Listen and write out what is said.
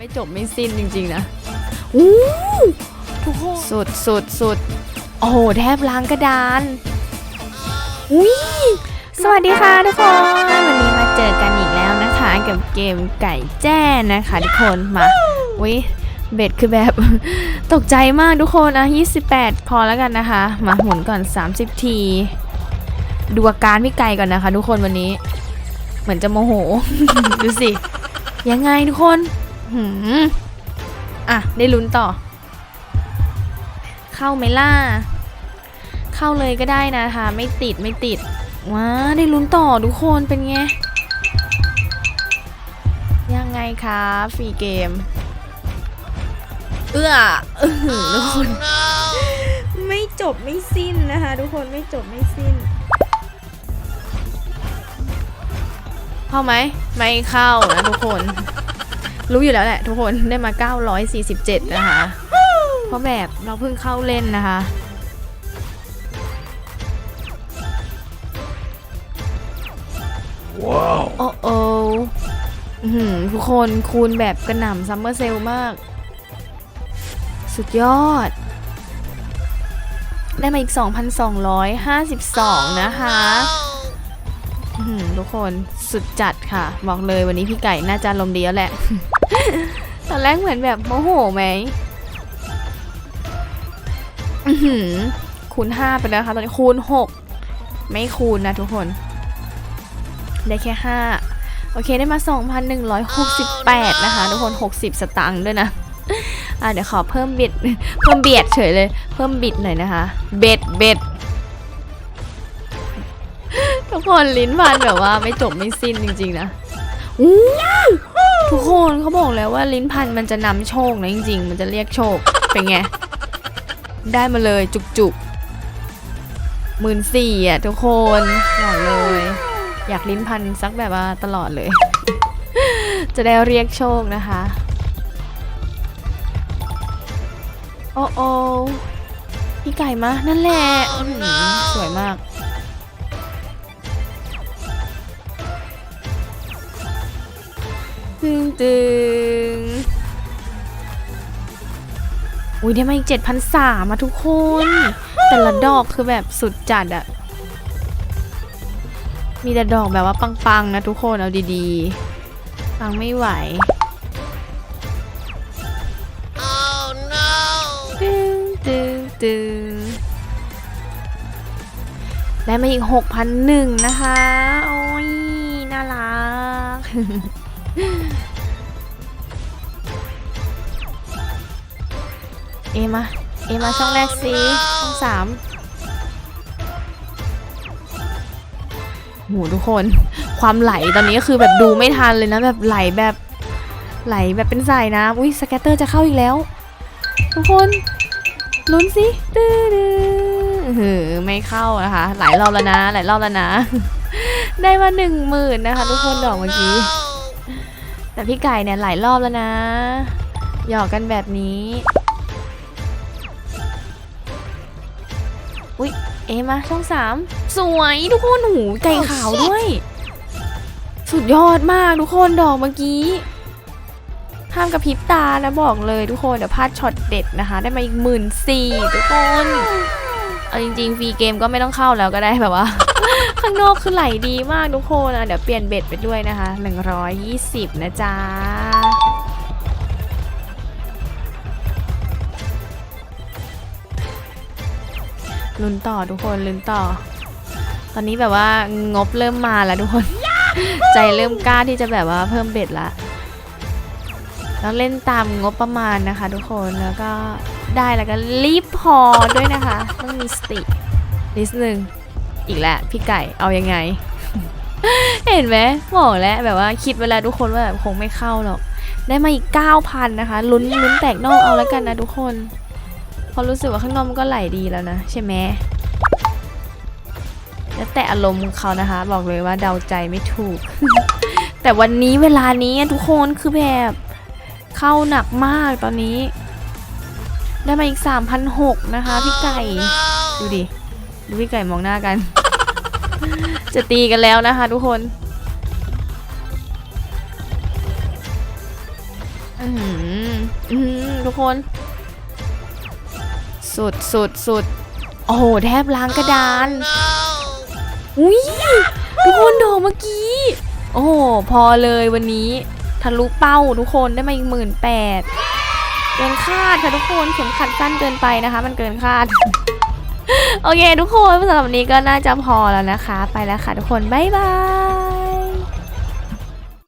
ไม่จบไม่สิ้นจริงๆนะอู้ทุกคนสุดสุดสุดโอ้โหแทบล้างกระดานอุ้ยสวัสดีค่ะทุกคน วันนี้มาเจอกันอีกแล้วนะคะกับเกมไก่แจ้นะคะทุกคนมาอุ้ยเบ็ดคือแบบตกใจมากทุกคนอะ28 พอแล้วกันนะคะ มาหมุนก่อน 30 ที ดูอาการพี่ไก่ก่อนนะคะ ทุกคนวันนี้ เหมือนจะโมโห ดูสิ ยังไงทุกคน หืมอะ ได้ลุ้นต่อ เข้าไหมล่ะ เข้าเลยก็ได้นะคะ ไม่ติดไม่ติด ว้า ได้ลุ้นต่อทุกคนเป็นไง ยังไงคะฟรีเกม เอื้ออื้อหือทุกคน ไม่จบไม่สิ้นนะคะ ทุกคนไม่จบไม่สิ้นเข้าไหม ไม่เข้านะทุกคน รู้อยู่แล้วแหละทุกคนได้มา 947 นะคะ เพราะแบบเราเพิ่งเข้าเล่นนะคะ ว้าวโอ้โออื้อหือทุกคนคูณแบบกระหน่ำซัมเมอร์เซลมาก สุดยอด ได้มาอีก 2,252 นะคะอื้อหือทุกคนสุดจัดค่ะ บอกเลยวันนี้พี่ไก่น่าจะลมณ์ดีแล้วแหละ ตอนแรกเหมือนแบบโมโหไหมอือหือคูณ5ไปแล้วค่ะตอนนี้คูณ 6 ไม่คูณนะทุกคน ได้แค่ 5 โอเคได้มา 2,168 นะคะ ทุกคน 60 สตางค์ด้วยนะอะเดี๋ยวขอเพิ่มบิด เพิ่มเบียดเฉยเลย เพิ่มบิดหน่อยนะคะ เบ็ดเบ็ดทุกคนลิ้นพันแบบว่าไม่จบไม่สิ้นจริงๆนะอู้ ทุกคนเขาบอกแล้วว่าลิ้นพันมันจะนำโชคนะจริง ๆ มันจะเรียกโชค เป็นไง ได้มาเลยจุกๆหมื่นสี่อะทุกคนบอกเลย อยากลิ้นพันสักแบบว่าตลอดเลย จะได้เรียกโชคนะคะ โอ้โอพี่ไก่มา นั่นแหละอื้อหือสวยมาก ตึงตึงอุ้ยได้มาอีกเจ็ดพันสามอะทุกคน แต่ละดอกคือแบบสุดจัดอะมีแต่ดอกแบบว่าปังๆนะทุกคนเอาดีๆ ปังไม่ไหวตึงตึงตึงได้มาอีกหกพันหนึ่งนะคะ โอ้ย น่ารัก เอมาเอมาช่องแรกสิช่องสามโหทุกคนความไหลตอนนี้ก็คือแบบดูไม่ทันเลยนะแบบไหลแบบไหลแบบเป็นสายน้ำอุ้ยสแกตเตอร์จะเข้าอีกแล้ว ทุกคนลุ้นสิตื้อดื้อหือไม่เข้านะคะหลายรอบแล้วนะหลายรอบแล้วนะ ได้มาหนึ่งหมื่นนะคะ ทุกคนดอกเมื่อกี้ แต่พี่ไก่เนี่ยหลายรอบแล้วนะ หยอกกันแบบนี้ อุ้ยเอมาช่องสามสวยทุกคนหูไก่ขาวด้วย สุดยอดมากทุกคนดอกเมื่อกี้ห้ามกระพริบตานะบอกเลยทุกคนเดี๋ยวพลาดช็อตเด็ดนะคะ ได้มาอีกหมื่นสี่ทุกคนเอาจริงๆฟรีเกมก็ไม่ต้องเข้าแล้วก็ได้แบบว่า ข้างนอกคือไหลดีมากทุกคนอะเดี๋ยวเปลี่ยนเบ็ดไปด้วยนะคะ 120 นะจ๊ะ ลุ้นต่อทุกคนลุ้นต่อ ตอนนี้แบบว่างบเริ่มมาแล้วทุกคน ใจเริ่มกล้าที่จะแบบว่าเพิ่มเบ็ดละแล้วเล่นตามงบประมาณนะคะ ทุกคนแล้วก็ได้แล้วก็รีบพอด้วยนะคะ ต้องมีสตินิดนึงอีกแล้วพี่ไก่เอายังไง เห็นไหมบอกแล้วแบบว่าคิดเวลาทุกคนว่าแบบคงไม่เข้าหรอก ได้มาอีก 9,000 นะคะ ลุ้นลุ้นแตกนอกเอาแล้วกันนะทุกคน ราะรู้สึกว่าข้างนอกมันก็ไหลดีแล้วนะ ใช่ไหมแล้วแต่อารมณ์ของเขานะคะ บอกเลยว่าเดาใจไม่ถูก แต่วันนี้เวลานี้ทุกคนคือแบบเข้าหนักมากตอนนี้ ได้มาอีก3,600นะคะ พี่ไก่ ดูดิ ดูพี่ไก่มองหน้ากัน จะตีกันแล้วนะคะทุกคนออืมอืมทุกคน สุดสุดสุดโอ้โหแทบล้างกระดาน อุ้ยทุกคนดอกเมื่อกี้ โอ้โหพอเลยวันนี้ทะลุเป้าทุกคนได้มาอีกหมื่นแปดเกินคาดค่ะทุกคนเข็มขัดสั้นเกินไปนะคะ มันเกินคาด โอเค ทุกคนสำหรับวันนี้ก็น่าจะพอแล้วนะคะ ไปแล้วค่ะทุกคน บ๊ายบาย